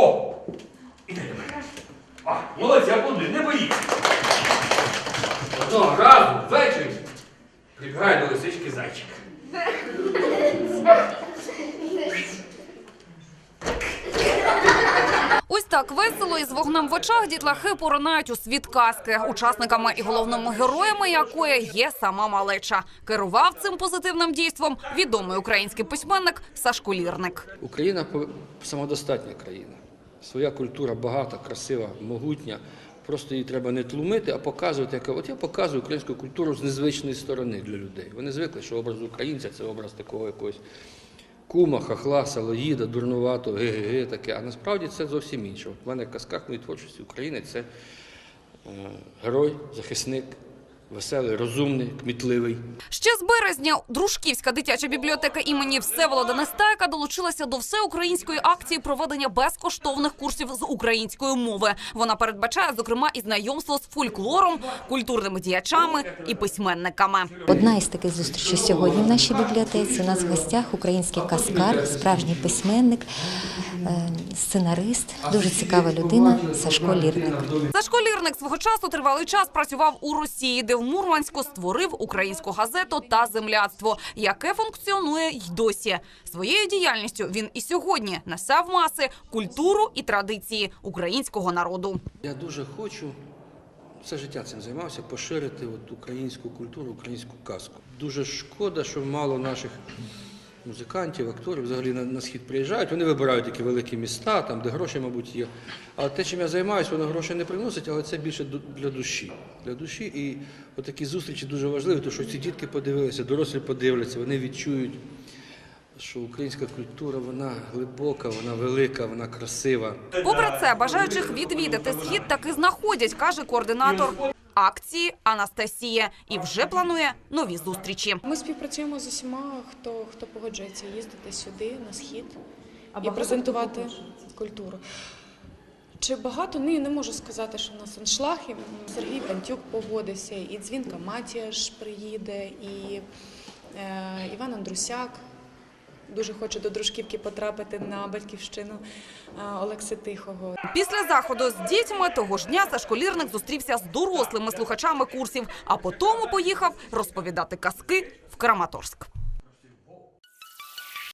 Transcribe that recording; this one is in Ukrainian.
О! Іди до мене. А, молодці, аплодуй, не боїться. Одного разу ввечері прибігає до лисички зайчик. Ось так весело і з вогнем в очах дітлахи поринають у світ казки, учасниками і головними героями якої є сама малеча. Керував цим позитивним дійством відомий український письменник Сашко Лірник. Україна по- самодостатня країна. Своя культура багата, красива, могутня. Просто її треба не тлумити, а показувати. Яка... От я показую українську культуру з незвичної сторони для людей. Вони звикли, що образ українця це образ такого якогось кума, хахла, салоїда, дурнувато, ге-ге-ге таке. А насправді це зовсім інше. От в мене в казках моєї творчості України це е, герой, захисник, веселий, розумний, кмітливий. Ще з березня Дружківська дитяча бібліотека імені Всеволода Нестайка долучилася до всеукраїнської акції проведення безкоштовних курсів з української мови. Вона передбачає, зокрема, і знайомство з фольклором, культурними діячами і письменниками. Одна із таких зустрічей сьогодні в нашій бібліотеці. У нас в гостях український каскар, справжній письменник, сценарист, дуже цікава людина Сашко Лірник. Сашко Лірник свого часу тривалий час працював у Росії, де в Мурманську створив українську газету та земляцтво, яке функціонує й досі. Своєю діяльністю він і сьогодні несе в маси культуру і традиції українського народу. Я дуже хочу, все життя цим займався, поширити от українську культуру, українську казку. Дуже шкода, що мало наших музикантів, акторів взагалі на, на схід приїжджають. Вони вибирають такі великі міста, там, де гроші, мабуть, є. Але те, чим я займаюся, воно грошей не приносить, але це більше для душі. Для душі. І от такі зустрічі дуже важливі, тому що ці дітки подивилися, дорослі подивляться, вони відчують. Що українська культура вона глибока, вона велика, вона красива. Попри це, бажаючих відвідати схід таки знаходять, каже координатор акції Анастасія, і вже планує нові зустрічі. Ми співпрацюємо з усіма, хто, хто погоджується їздити сюди, на схід і презентувати культуру. Чи багато? Ні, не можу сказати, що в нас аншлаг. І Сергій Пантюк погодився, і Дзвінка Матіаш приїде, і е, Іван Андрусяк. Дуже хоче до дружківки потрапити на батьківщину Олекси Тихого. Після заходу з дітьми того ж дня Сашко Лірник зустрівся з дорослими слухачами курсів, а потім поїхав розповідати казки в Краматорськ.